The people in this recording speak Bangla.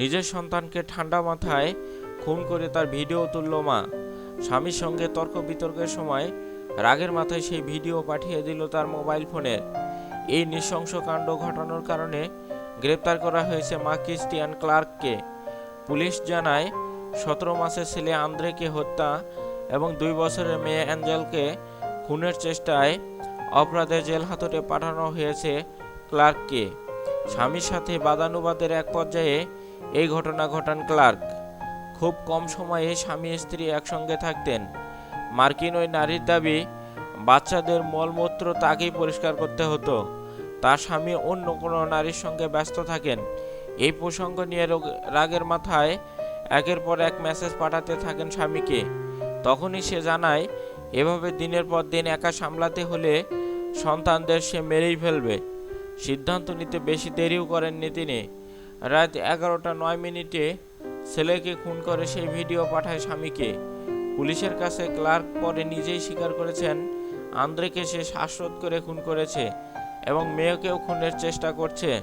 নিজের সন্তানকে ঠান্ডা মাথায় খুন করে তার ভিডিও তুলল মা। স্বামীর সঙ্গে তর্ক বিতর্কের সময় রাগের মাথায় সেই ভিডিও পাঠিয়ে দিল তার মোবাইল ফোনে। এই নৃশংস কাণ্ড ঘটানোর কারণে গ্রেপ্তার করা হয়েছে মা ক্রিস্টিয়ান ক্লার্ককে। পুলিশ জানায়, সতেরো মাসের ছেলে আন্দ্রেকে হত্যা এবং দুই বছরের মেয়ে অ্যাঞ্জেলকে খুনের চেষ্টায় অপরাধে জেল হাততে পাঠানো হয়েছে ক্লার্ককে। স্বামীর সাথে বাদানুবাদের এক পর্যায়ে এই ঘটনা ঘটান ক্লার্ক। খুব কম সময়ে স্বামী স্ত্রী একসঙ্গে থাকতেন। মার্কিন ওই নারীর দাবি, বাচ্চাদের মলমূত্র তাকেই পরিষ্কার করতে হতো। তার স্বামী অন্য কোনো নারীর সঙ্গে ব্যস্ত থাকেন। এই প্রসঙ্গ নিয়ে রোগ- রাগের মাথায় একের পর এক মেসেজ পাঠাতে থাকেন স্বামীকে। তখনই সে জানায়, এভাবে দিনের পর দিন একা সামলাতে হলে সন্তানদের সে মেরেই ফেলবে। সিদ্ধান্ত নিতে বেশি দেরিও করেননি তিনি। রাত এগারোটা নয় মিনিটে ছেলেকে খুন করে সেই ভিডিও পাঠায় স্বামীকে। পুলিশের কাছে ক্লার্ক পরে নিজেই স্বীকার করেছেন, আন্দ্রেকে সে শ্বাসরোধ করে খুন করেছে এবং মেয়েকেও খুনের চেষ্টা করছে।